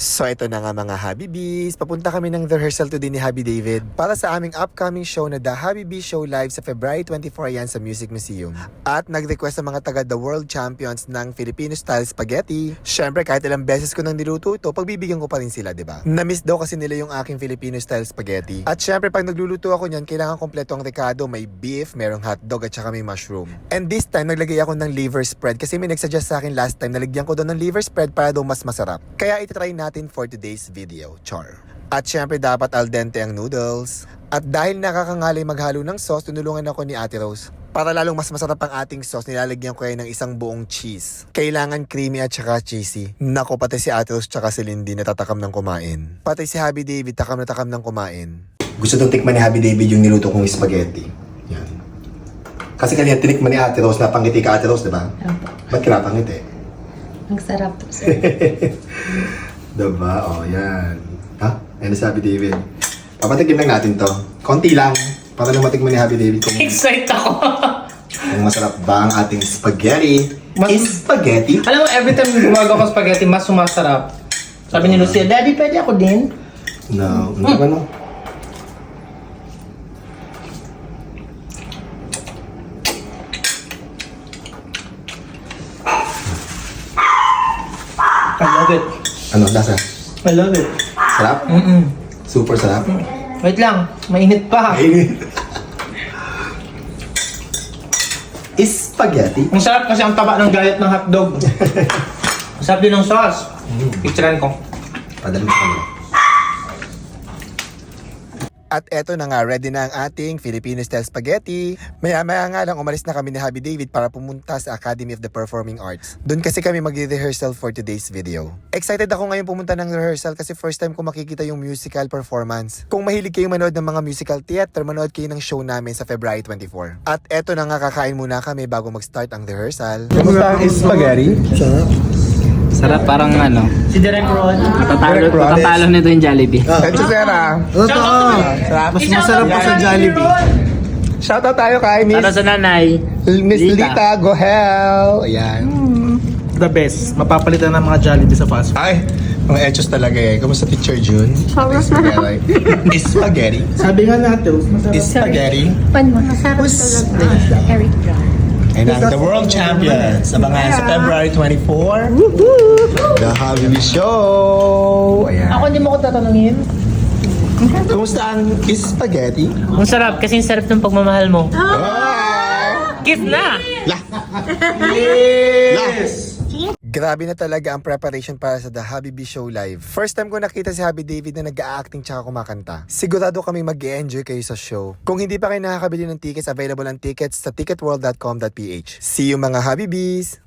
So ito na nga mga Habibis, papunta kami ng rehearsal today ni Habi David para sa aming upcoming show na The Habibi Show Live sa February 24 yan sa Music Museum. At nag-request ang mga taga The World Champions ng Filipino Style Spaghetti. Syempre kahit ilang beses ko nang niluto ito, pagbibigyan ko pa rin sila, di ba? Na-miss daw kasi nila yung aking Filipino Style Spaghetti. At syempre pag nagluluto ako niyan, kailangan kompleto ang recado, may beef, merong hotdog at saka may mushroom. And this time, naglagay ako ng liver spread kasi may nagsuggest sa akin last time, nalagyan ko daw ng liver spread para daw mas masarap. Kaya ititry natin for today's video, char. At syempre dapat al dente ang noodles. At dahil nakakangalay maghalo ng sauce, tinulungan ako ni Ate Rose. Para lalong mas masarap ang ating sauce, nilalagyan ko yan ng isang buong cheese. Kailangan creamy at saka cheesy. Nako, pati si Ate Rose tsaka si Lindy natatakam ng kumain. Pati si Happy David takam na takam ng kumain. Gusto daw tikman ni Happy David yung niluto kong spaghetti. Yan. Kasi kanina tinikman ni Ate Rose, napangiti ka Ate Rose, di ba? Opo. Ba't ka napangiti? Ang sarap po, sir. Diba? O, oh, yan. Ha? Ano sabi David? Papatikim lang natin to. Konti lang. Para lang matikman ni Happy David kung, Excited ako. kung masarap ba ang ating spaghetti. Mas- Is spaghetti? Alam mo, every time gumagawa ko spaghetti, mas sumasarap. Sabi ni Lucia, Daddy, pwede ako din? No. Ano ba no? I love it. Ano, lasa? I love it. Sarap? Mm-mm. Super sarap? Wait lang, mainit pa. Is spaghetti? Ang sarap kasi ang taba ng gayat ng hotdog. Ang sarap din ng sauce. Picturean ko. Padala mo sa kanila. At eto na nga, ready na ang ating Filipino style spaghetti. Maya-maya nga lang umalis na kami ni Happy David para pumunta sa Academy of the Performing Arts. Doon kasi kami mag-rehearsal for today's video. Excited ako ngayon pumunta ng rehearsal kasi first time ko makikita yung musical performance. Kung mahilig kayong manood ng mga musical theater, manood kayo ng show namin sa February 24. At eto na nga, kakain muna kami bago mag-start ang rehearsal. Kamusta ang spaghetti? Sarap parang ano, Si Direk Ron. matatalo, Direct Rollins. matatalo nito yung Jollibee. Eto Sera, Totoo! Mas masarap pa sa Jollibee. shoutout tayo kay Miss, Para sa nanay, Miss Lita. Lita Gohel. Ayan. the best. Mapapalitan ng mga Jollibee sa fast food. Ay, mga etos talaga eh. Kamusta teacher June? Sobrang sarap. Is spaghetti? Sabi nga natin, masarap. Is spaghetti? Pan mo, masarap talaga. Eric John. And ang the world champions. Abangan sa February 24. The Habibi Show. Ayan. Ako hindi mo ko tatanungin. Kamusta ang is spaghetti? Ang sarap kasi ang sarap ng pagmamahal mo. Ah! Kiss na! Yes! Grabe na talaga ang preparation para sa The Habibi Show Live. First time ko nakita si Habi David na nag-acting tsaka kumakanta. Sigurado kami mag enjoy kayo sa show. Kung hindi pa kayo nakakabili ng tickets, available ang tickets sa ticketworld.com.ph. See you mga Habibis!